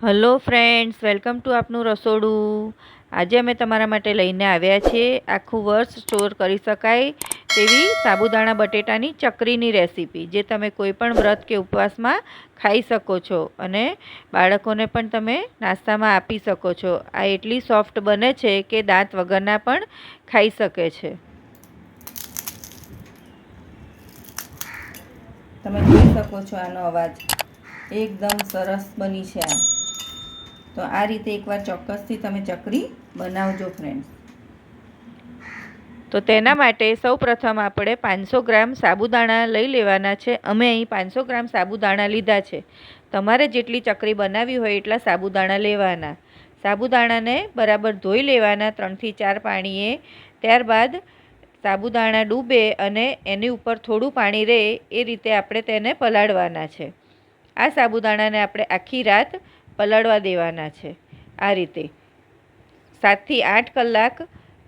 Hello friends, welcome to આપનું રસોડું. આજે અમે તમારા માટે લઈને આવ્યા છીએ આખું વર્ષ સ્ટોર કરી શકાય તેવી સાબુદાણા બટેટાની ચકરીની રેસીપી, જે તમે કોઈપણ વ્રત કે ઉપવાસમાં ખાઈ શકો છો અને બાળકોને પણ તમે નાસ્તામાં આપી શકો છો. આ એટલી સોફ્ટ બને છે કે દાંત વગરના પણ ખાઈ શકે છે. તમે જોઈ શકો છો આનો અવાજ. એકદમ સરસ બની છે આ તો આ રીતે એકવાર ચોક્કસથી તમે ચકરી બનાવજો ફ્રેન્ડ્સ તો તેના માટે સૌ પ્રથમ આપણે પાંચસો ગ્રામ સાબુદાણા લઈ લેવાના છે. અમે અહીં પાંચસો ગ્રામ સાબુદાણા લીધા છે. તમારે જેટલી ચકરી બનાવી હોય એટલા સાબુદાણા લેવાના. સાબુદાણાને બરાબર ધોઈ લેવાના, ત્રણથી ચાર પાણીએ. ત્યારબાદ સાબુદાણા ડૂબે અને એની ઉપર થોડું પાણી રહે એ રીતે આપણે તેને પલાળવાના છે. આ સાબુદાણાને આપણે આખી રાત પલાળવા દેવાના છે. આ રીતે સાતથી આઠ કલાક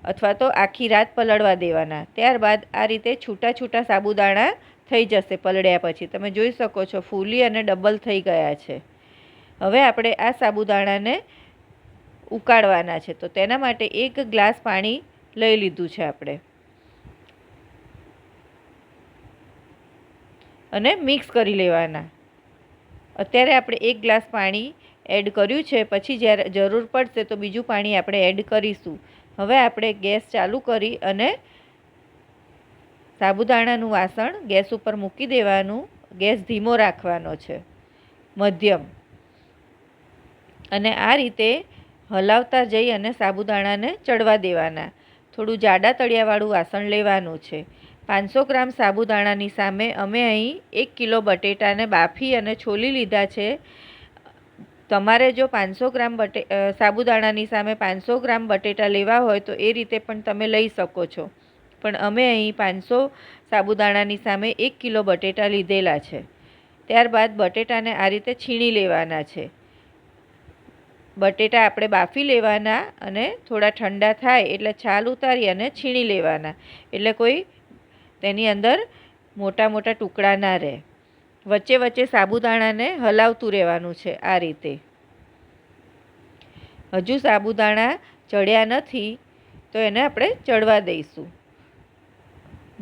અથવા તો આખી રાત પલળવા દેવાના. ત્યારબાદ આ રીતે છૂટા છૂટા સાબુદાણા થઈ જશે પલળ્યા પછી. તમે જોઈ શકો છો ફૂલી અને ડબલ થઈ ગયા છે. હવે આપણે આ સાબુદાણાને ઉકાળવાના છે. તો તેના માટે એક ગ્લાસ પાણી લઈ લીધું છે આપણે. અને મિક્સ કરી લેવાના. અત્યારે આપણે એક ગ્લાસ પાણી એડ કર્યું છે. પછી જ્યારે જરૂર પડશે તો બીજું પાણી આપણે એડ કરીશું. હવે આપણે ગેસ ચાલુ કરી અને સાબુદાણાનું વાસણ ગેસ ઉપર મૂકી દેવાનું. ગેસ ધીમો રાખવાનો છે. મધ્યમ. અને આ રીતે હલાવતા જઈ અને સાબુદાણાને ચડવા દેવાના. થોડું જાડા તળિયાવાળું વાસણ લેવાનું છે. પાંચસો ગ્રામ સાબુદાણાની સામે અમે અહીં એક કિલો બટેટાને બાફી અને છોલી લીધા છે. તમારે જો પાંચસો ગ્રામ બટે સાબુદાણાની સામે પાંચસો ગ્રામ બટેટા લેવા હોય તો એ રીતે પણ તમે લઈ શકો છો. પણ અમે અહીં પાંચસો સાબુદાણાની સામે એક કિલો બટેટા લીધેલા છે. ત્યારબાદ બટેટાને આ રીતે છીણી લેવાના છે. બટેટા આપણે બાફી લેવાના અને થોડા ઠંડા થાય એટલે છાલ ઉતારી અને છીણી લેવાના. એટલે કોઈ તેની અંદર મોટા મોટા ટુકડા ના રહે. વચ્ચે વચ્ચે સાબુદાણાને હલાવતું રહેવાનું છે આ રીતે. હજુ સાબુદાણા ચડ્યા નથી, તો એને આપણે ચડવા દઈશું.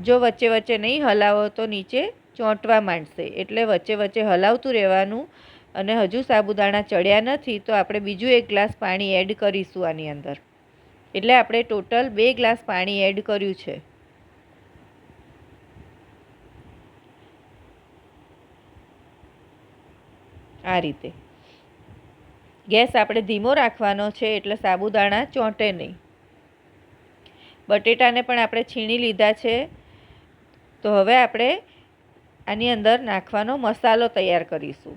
જો વચ્ચે વચ્ચે નહીં હલાવો તો નીચે ચોંટવા માંડશે. એટલે વચ્ચે વચ્ચે હલાવતું રહેવાનું અને હજુ સાબુદાણા ચડ્યા નથી, તો આપણે બીજું એક ગ્લાસ પાણી એડ કરીશું આની અંદર. એટલે આપણે ટોટલ બે ગ્લાસ પાણી એડ કર્યું છે. આ રીતે. ગેસ આપણે ધીમો રાખવાનો છે એટલે સાબુદાણા ચોંટે નહીં. બટેટાને પણ આપણે છીણી લીધા છે. તો હવે આપણે આની અંદર નાખવાનો મસાલો તૈયાર કરીશું.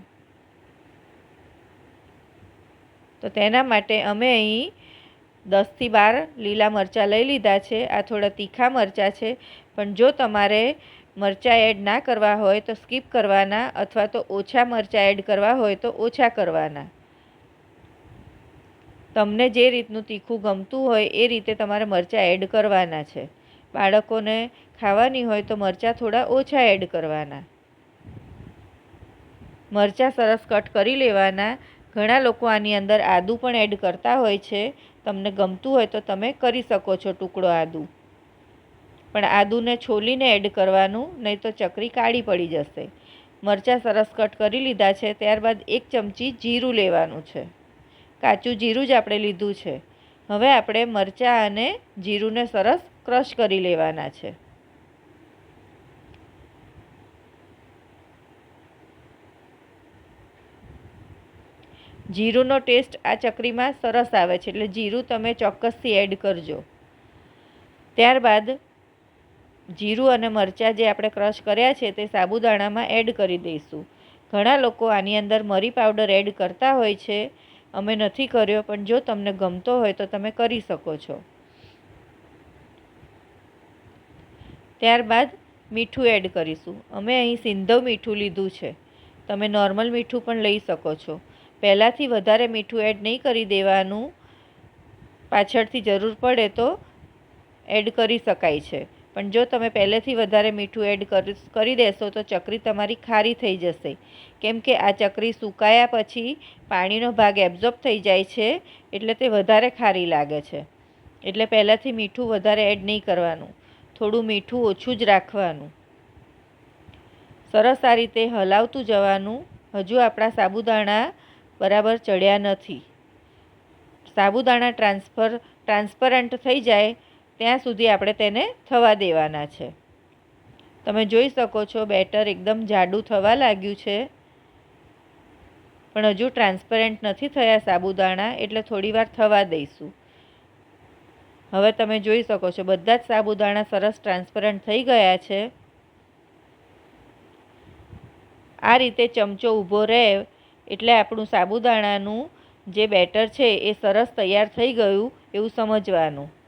તો તેના માટે અમે અહીં દસથી બાર લીલા મરચાં લઈ લીધા છે. આ થોડા તીખા મરચાં છે. પણ જો તમારે મરચાં એડ ના કરવા હોય તો સ્કીપ કરવાના અથવા તો ઓછા મરચાં એડ કરવા હોય તો ઓછા કરવાના. તમને જે રીતનું તીખું ગમતું હોય એ રીતે તમારે મરચાં એડ કરવાના છે. બાળકોને ખાવાની હોય તો મરચાં થોડા ઓછા એડ કરવાના. મરચાં સરસ કટ કરી લેવાના. ઘણા લોકો આની અંદર આદું પણ એડ કરતા હોય છે. તમને ગમતું હોય તો તમે કરી શકો છો ટુકડો આદું. પણ આદુને છોલીને એડ કરવાનું, નહીં તો ચકરી કાળી પડી જશે. મરચાં સરસ કટ કરી લીધા છે. ત્યારબાદ એક ચમચી જીરું લેવાનું છે. કાચું જીરું જ આપણે લીધું છે. હવે આપણે મરચાં અને જીરુંને સરસ ક્રશ કરી લેવાના છે. જીરુંનો ટેસ્ટ આ ચકરીમાં સરસ આવે છે, એટલે જીરું તમે ચોક્કસથી એડ કરજો. ત્યારબાદ જીરું અને મરચાં જે આપણે ક્રશ કર્યા છે તે સાબુદાણામાં એડ કરી દઈશું. ઘણા લોકો આની અંદર મરી પાવડર એડ કરતા હોય છે અમે નથી કર્યો, પણ જો તમને ગમતો હોય તો તમે કરી શકો છો. ત્યારબાદ મીઠું એડ કરીશું. અમે અહીં સિંધવ મીઠું લીધું છે. તમે નોર્મલ મીઠું પણ લઈ શકો છો. પહેલાંથી વધારે મીઠું એડ નહીં કરી દેવાનું. પાછળથી જરૂર પડે તો એડ કરી શકાય છે. પણ જો તમે પહેલેથી વધારે મીઠું એડ કરી દેશો તો ચકરી તમારી ખારી થઈ જશે. કેમ કે આ ચકરી સુકાયા પછી પાણીનો ભાગ એબ્ઝોર્બ થઈ જાય છે, એટલે તે વધારે ખારી લાગે છે. એટલે પહેલાંથી મીઠું વધારે એડ નહીં કરવાનું. થોડું મીઠું ઓછું જ રાખવાનું. સરસ આ રીતે હલાવતું જવાનું. હજુ આપણા સાબુદાણા બરાબર ચડ્યા નથી. સાબુદાણા ટ્રાન્સફર ટ્રાન્સપરન્ટ થઈ જાય ત્યાં સુધી આપણે તેને થવા દેવાના છે. તમે જોઈ શકો છો, બેટર એકદમ જાડું થવા લાગ્યું છે. પણ હજુ ટ્રાન્સપરન્ટ નથી થયા સાબુદાણા, એટલે થોડી વાર થવા દઈશું. હવે તમે જોઈ શકો છો, બધા જ સાબુદાણા સરસ ટ્રાન્સપરન્ટ થઈ ગયા છે. આ રીતે ચમચો ઊભો રહે, એટલે આપણું સાબુદાણાનું જે બેટર છે, એ સરસ તૈયાર થઈ ગયું એવું સમજવાનું.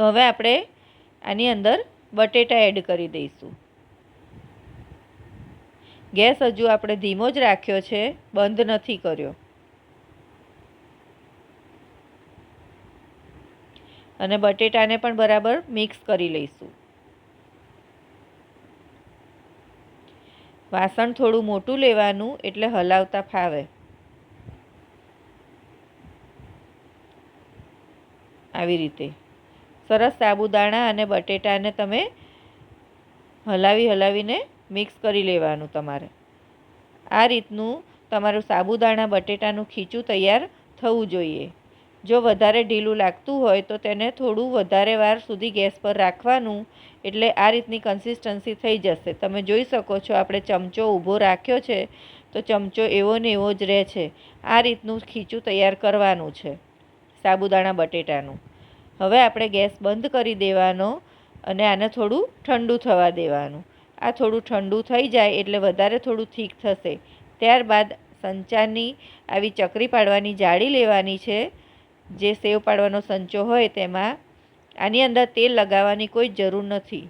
તો હવે આપણે આની અંદર બટેટા એડ કરી દઈશું. ગેસ હજુ આપણે ધીમો જ રાખ્યો છે, બંધ નથી કર્યો. અને બટેટાને પણ બરાબર મિક્સ કરી લઈશું. વાસણ થોડું મોટું લેવાનું એટલે હલાવતા ફાવે. આવી રીતે. સરસ સાબુદાણા અને બટેટાને તમે હલાવી હલાવીને મિક્સ કરી લેવાનું તમારે. આ રીતનું તમારું સાબુદાણા, બટેટાનું ખીચું તૈયાર થવું જોઈએ. જો વધારે ઢીલું લાગતું હોય તો તેને થોડું વધારે વાર સુધી ગેસ પર રાખવાનું, એટલે આ રીતની કન્સિસ્ટન્સી થઈ જશે. તમે જોઈ શકો છો આપણે ચમચો ઊભો રાખ્યો છે, તો ચમચો એવો ને એવો જ રહે છે. આ રીતનું ખીચું તૈયાર કરવાનું છે, સાબુદાણા, બટેટાનું. હવે આપણે ગેસ બંધ કરી દેવાનો અને આને થોડું ઠંડુ થવા દેવાનું. આ થોડું ઠંડુ થઈ જાય એટલે વધારે થોડું થીક થશે. ત્યારબાદ સંચારની આવી ચકરી પાડવાની જાળી લેવાની છે. જે સેવ પાડવાનો સંચો હોય તેમાં આની અંદર તેલ લગાવવાની કોઈ જરૂર નથી.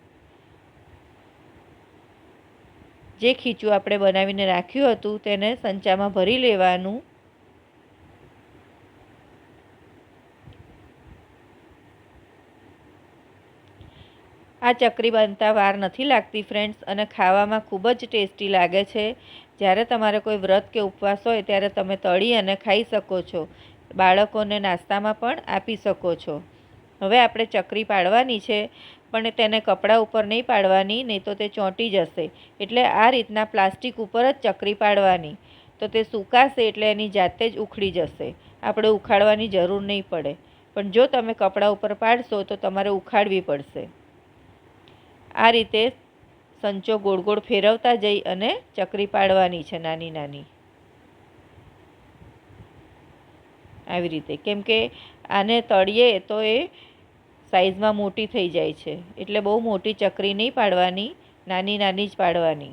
જે ખીચું આપણે બનાવીને રાખ્યું હતું તેને સંચામાં ભરી લેવાનું. આ ચકરી બનતા વાર નથી લાગતી ફ્રેન્ડ્સ અને ખાવામાં ખૂબ જ ટેસ્ટી લાગે છે. જ્યારે તમારે કોઈ વ્રત કે ઉપવાસ હોય, ત્યારે તમે તળી અને ખાઈ શકો છો. બાળકોને નાસ્તામાં પણ આપી શકો છો. હવે આપણે ચકરી પાડવાની છે, પણ તેને કપડાં ઉપર નહીં પાડવાની, નહીં તો તે ચોંટી જશે. એટલે આ રીતના પ્લાસ્ટિક ઉપર જ ચકરી પાડવાની. તો તે સુકાશે એટલે એની જાતે જ ઉખડી જશે. આપણે ઉખાડવાની જરૂર નહીં પડે. પણ જો તમે કપડાં ઉપર પાડશો, તો તમારે ઉખાડવી પડશે. આ રીતે સંચો ગોળ ગોળ ફેરવતા જઈ અને ચકરી પાડવાની છે નાની નાની. આવી રીતે. કેમ કે આને તળીએ તો એ સાઈઝમાં મોટી થઈ જાય છે. એટલે બહુ મોટી ચકરી નહીં પાડવાની, નાની નાની જ પાડવાની.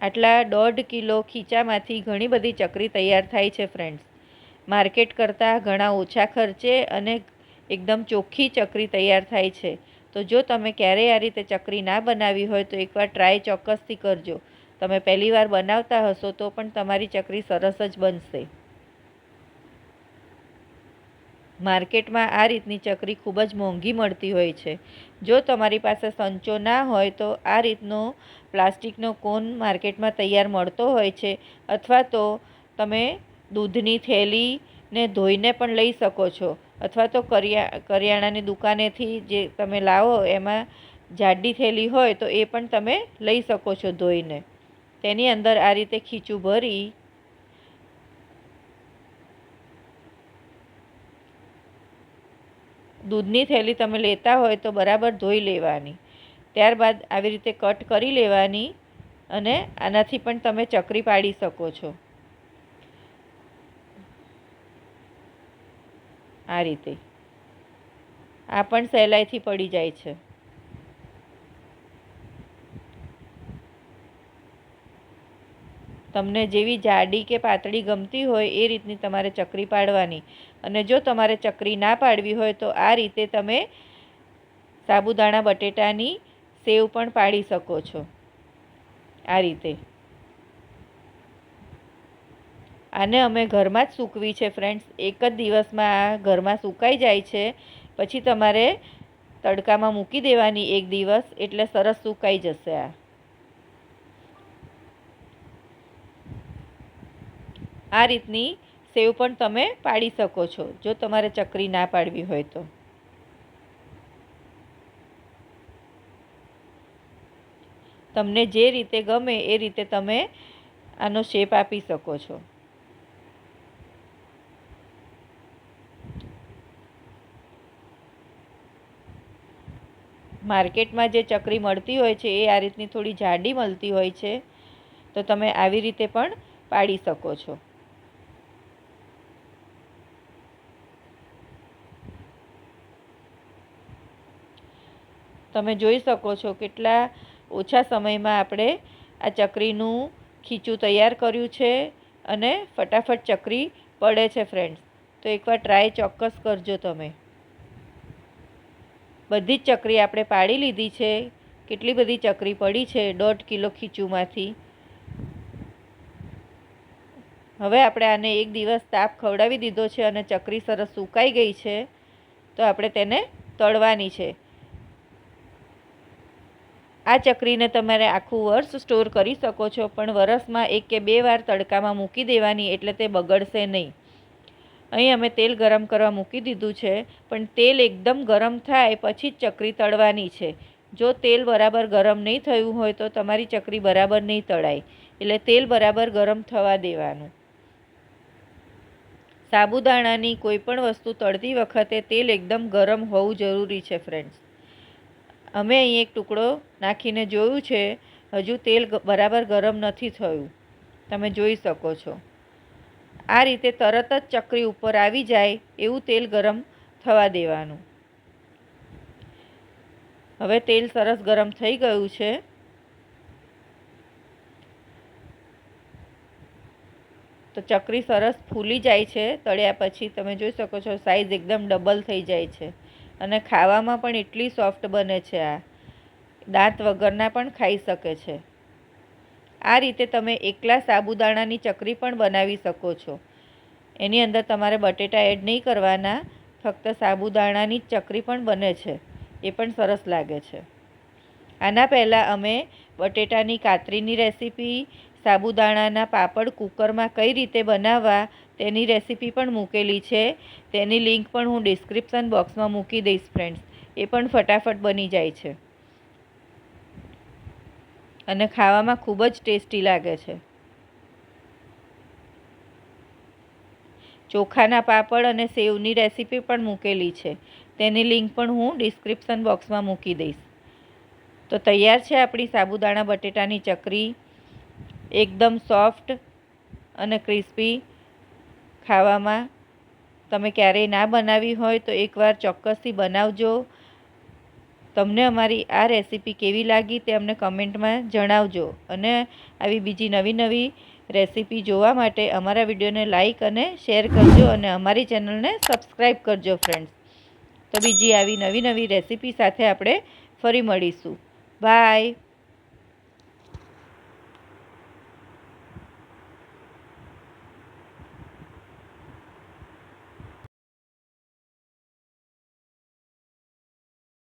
આટલા દોઢ કિલો ખીચામાંથી ઘણી બધી ચકરી તૈયાર થાય છે ફ્રેન્ડ્સ માર્કેટ કરતાં ઘણા ઓછા ખર્ચે અને એકદમ ચોખ્ખી ચકરી તૈયાર થાય છે. તો જો તમે ક્યારેય આ રીતે ચકરી ના બનાવી હોય તો એકવાર ટ્રાય ચોક્કસથી કરજો. તમે પહેલી વાર બનાવતા હશો તો પણ તમારી ચકરી સરસ જ બનશે. માર્કેટમાં આ રીતની ચકરી ખૂબ જ મોંઘી મળતી હોય છે. જો તમારી પાસે સંચો ના હોય તો આ રીતનો પ્લાસ્ટિકનો કોન માર્કેટમાં તૈયાર મળતો હોય છે. અથવા તો તમે દૂધની થેલીને ધોઈને પણ લઈ શકો છો. અથવા તો કરિયા, કરિયાણાની દુકાનેથી જે તમે લાવો, એમાં જાડી થેલી હોય તો એ પણ તમે લઈ શકો છો ધોઈને. તેની અંદર આ રીતે ખીચું ભરી દૂધની થેલી તમે લેતા હોય તો બરાબર ધોઈ લેવાની. ત્યારબાદ આવી રીતે કટ કરી લેવાની અને આનાથી પણ તમે ચકરી પાડી શકો છો. આ રીતે. આ પણ સહેલાઈથી પડી જાય છે. તમને જેવી જાડી કે પાતળી ગમતી હોય એ રીતની તમારે ચકરી પાડવાની. અને જો તમારે ચકરી ના પાડવી હોય તો આ રીતે તમે સાબુદાણા, બટેટાની સેવ પણ પાડી શકો છો. આ રીતે. આને અમે ઘરમાં જ સૂકવી છે ફ્રેન્ડ્સ એક જ દિવસમાં આ ઘરમાં સુકાઈ જાય છે. પછી તમારે તડકામાં મૂકી દેવાની એક દિવસ, એટલે સરસ સુકાઈ જશે આ. આ રીતની સેવ પણ તમે પાડી શકો છો, જો તમારે ચકરી ના પાડવી હોય તો. તમને જે રીતે ગમે એ રીતે તમે આનો શેપ આપી શકો છો. માર્કેટમાં જે ચકરી મળતી હોય છે, એ આ રીતની થોડી જાડી મળતી હોય છે, તો તમે આવી રીતે પણ પાડી શકો છો. તમે જોઈ શકો છો કેટલા ઓછા સમયમાં આપણે આ ચકરીનું ખીચું તૈયાર કર્યું છે અને ફટાફટ ચકરી પડે છે ફ્રેન્ડ્સ તો એકવાર ટ્રાય ચોક્કસ કરજો તમે. બધી જ ચકરી આપણે પાડી લીધી છે. કેટલી બધી ચકરી પડી છે દોઢ કિલો ખીચુમાંથી. હવે આપણે આને એક દિવસ તાપ ખવડાવી દીધો છે અને ચકરી સરસ સુકાઈ ગઈ છે, તો આપણે તેને તળવાની છે. આ ચકરીને તમારે આખું વર્ષ સ્ટોર કરી શકો છો, પણ વરસમાં એક કે બે વાર તડકામાં મૂકી દેવાની, એટલે તે બગડશે નહીં. અહીં અમે તેલ ગરમ કરવા મૂકી દીધું છે, પણ તેલ એકદમ ગરમ થાય પછી જ ચકરી તળવાની છે. જો તેલ બરાબર ગરમ નહીં થયું હોય તો તમારી ચકરી બરાબર નહીં તળાય, એટલે તેલ બરાબર ગરમ થવા દેવાનું. સાબુદાણાની કોઈ પણ વસ્તુ તળતી વખતે તેલ એકદમ ગરમ હોવું જરૂરી છે ફ્રેન્ડ્સ અમે અહીં એક ટુકડો નાખીને જોયું છે, હજુ તેલ બરાબર ગરમ નથી થયું. તમે જોઈ શકો છો. આ રીતે તરત જ ચકરી ઉપર આવી જાય એવું તેલ ગરમ થવા દેવાનું. હવે તેલ સરસ ગરમ થઈ ગયું છે. તો ચકરી સરસ ફૂલી જાય છે. તળ્યા પછી તમે જોઈ શકો છો સાઈઝ એકદમ ડબલ થઈ જાય છે. અને ખાવામાં પણ એટલી સોફ્ટ બને છે આ. દાંત વગરના પણ ખાઈ શકે છે. આ રીતે તમે એકલા સાબુદાણાની ચકરી પણ બનાવી શકો છો. એની અંદર તમારે બટેટા એડ નહીં કરવાના, ફક્ત સાબુદાણાની ચકરી પણ બને છે. એ પણ સરસ લાગે છે. આના પહેલાં અમે બટેટાની કાતરીની રેસીપી, સાબુદાણાના પાપડ કુકરમાં કઈ રીતે બનાવવા તેની રેસીપી પણ મૂકેલી છે. તેની લિંક પણ હું ડિસ્ક્રિપ્શન બોક્સમાં મૂકી દઈશ, ફ્રેન્ડ્સ. એ પણ ફટાફટ બની જાય છે. અને ખાવામાં ખૂબ જ ટેસ્ટી લાગે છે. ચોખાના પાપડ અને સેવની રેસીપી પણ મૂકેલી છે. તેની લિંક પણ હું ડિસ્ક્રિપ્શન બોક્સમાં મૂકી દઈશ. તો તૈયાર છે આપણી સાબુદાણા બટેટાની ચકરી. એકદમ સોફ્ટ અને ક્રિસ્પી ખાવામાં. તમે ક્યારેય ના બનાવી હોય તો એકવાર ચોક્કસથી બનાવજો. તમને અમારી આ રેસીપી કેવી લાગી તે અમને કમેન્ટમાં જણાવજો. અને આવી બીજી નવી નવી રેસીપી જોવા માટે અમારા વિડીયોને લાઈક અને શેર કરજો અને અમારી ચેનલને સબસ્ક્રાઈબ કરજો ફ્રેન્ડ્સ. તો બીજી આવી નવી નવી રેસીપી સાથે આપણે ફરી મળીશું. બાય.